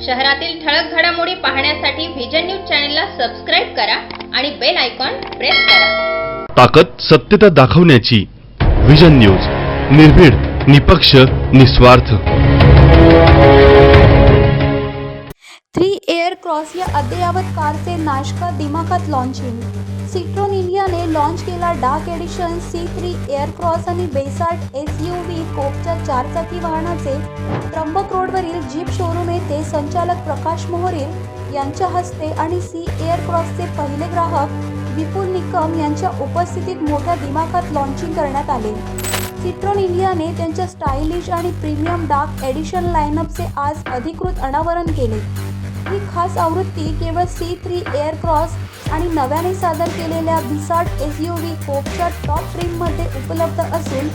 शहरातील ठळक घडामोडी पाहण्यासाठी व्हिजन न्यूज चॅनलला सबस्क्राईब करा आणि बेल आयकॉन प्रेस करा. ताकद सत्यता दाखवण्याची विजन न्यूज निर्भीड निपक्ष निस्वार्थ. थ्री एअर क्रॉस या अद्ययावत कारचे नाशकात दिमाखात लॉन्चिंग सिट्रोन इंडियाने लॉन्च केला dark edition C three air cross आणि बेसाल्ट एस यू व्ही कोपच्या चारचाकी वाहनाचे त्र्यंबक रोडवरील जीप शोरूम येथे संचालक प्रकाश मोहरील यांच्या हस्ते आणि सी एअर क्रॉसचे पहिले ग्राहक विपुल निकम यांच्या उपस्थितीत मोठ्या दिमाखात लॉन्चिंग करण्यात आले. सिट्रॉन इंडियाने त्यांच्या स्टायलिश आणि प्रीमियम डार्क एडिशन लाईनअपचे आज अधिकृत अनावरण केले. ही खास आवृत्ती केवळ सी थ्री एअर क्रॉस आणि नव्याने सादर केलेल्या भिसाट एस यू व्ही कोपच्या टॉप ट्रीममध्ये उपलब्ध असून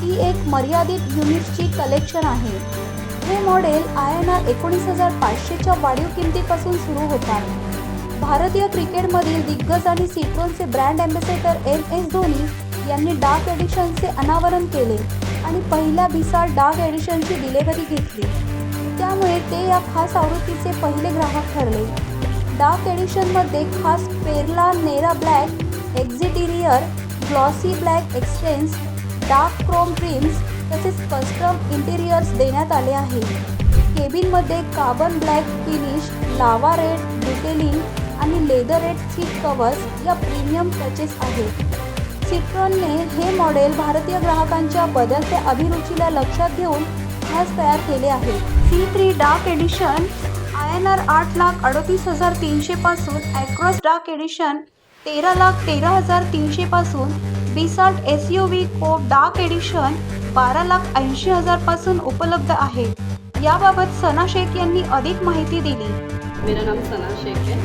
ती एक मर्यादित युनिट्सची कलेक्शन आहे. हे मॉडेल आय एन आर एकोणीस हजार पाचशेच्या वाढीव किमतीपासून सुरू होतात भारतीय क्रिकेटमधील दिग्गज आणि सिट्रोनचे brand ambassador M S Dhoni यांनी डार्क एडिशनचे अनावरण केले आणि पहिल्या भिसाळ डार्क एडिशनची डिलेवरी घेतली. त्यामुळे ते या खास आवृत्तीचे पहिले ग्राहक ठरले. डार्क एडिशनमध्ये खास Perla Nera black exterior glossy black accents dark chrome trims तसेच कस्टम इंटिरियर्स देण्यात आले आहे. केबिनमध्ये carbon black finish lava red detailing आणि लेदर रेड सीट कवर्स या प्रीमियम टचेस आहेत. सिट्रॉनने हे मॉडेल भारतीय ग्राहकांच्या बदलत्या अभिरुचीला लक्षात घेऊन खास तयार केले आहे. C three dark edition I N R आठ लाख अडतीस हजार तीनशेपासून ॲक्रॉस डार्क एडिशन तेरा लाख तेरा हजार तीनशेपासून Basalt S U V coupe dark edition बारा लाख ऐंशी हजारपासून उपलब्ध आहे. याबाबत सना शेख यांनी अधिक माहिती दिली. मेरा नाम सना शेख है।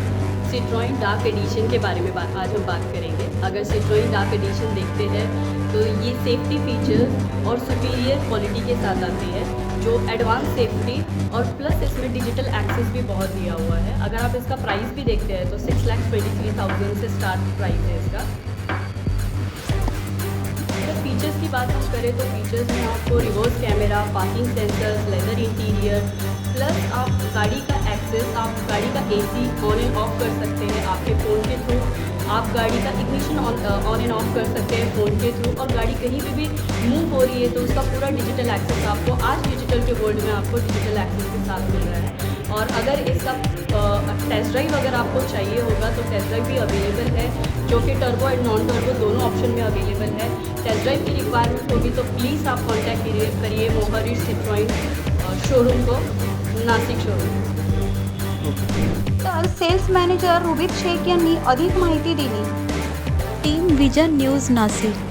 सिट्रॉइन डार्क एडिशन के बारे में बात आज हम बात करेंगे। अगर सिट्रॉइन डार्क एडिशन देखते हैं तो ये सेफ्टी फीचर्स और सुपीरियर क्वालिटी के साथ आती है, जो एडवांस सेफ्टी और प्लस इसमें डिजिटल एक्सेस भी बहुत दिया हुआ है। अगर आप इसका प्राइस भी देखते हैं तो six lakhs twenty three thousand से स्टार्ट प्राइस है इसका। करें तो फीचर्स में आपको reverse camera parking sensors leather interior plus आप गाड़ी का एक्सेस आप गाड़ी का एसी ऑन एंड ऑफ़ कर सकते हैं आपके फ़ोन के थ्रू आप गाड़ी का इग्निशन ऑन एंड ऑफ़ कर सकते हैं फ़ोन के थ्रू और गाड़ी कहीं भी भी मूव हो रही है तो उसका पूरा डिजिटल एक्सेस आपको आज डिजिटल के वर्ल्ड में आपको डिजिटल एक्सेस के साथ मिल रहा है। और अगर इसका टेस्ट ड्राइव अगर आपको चाहिए होगा तो टेस्ट ड्राइव भी अवेलेबल है जो कि टर्बो एंड नॉन टर्बो दोनों ऑप्शन में अवेलेबल है। टेस्ट ड्राइव की रिक्वायरमेंट होगी तो प्लीज़ आप कॉन्टैक्ट करिए करिए मोहरी सिट्रॉइन शोरूम को नासिक शोरूम तर सेल्स मॅनेजर रुबित शेख यांनी अधिक माहिती दिली. Team vision news Nashik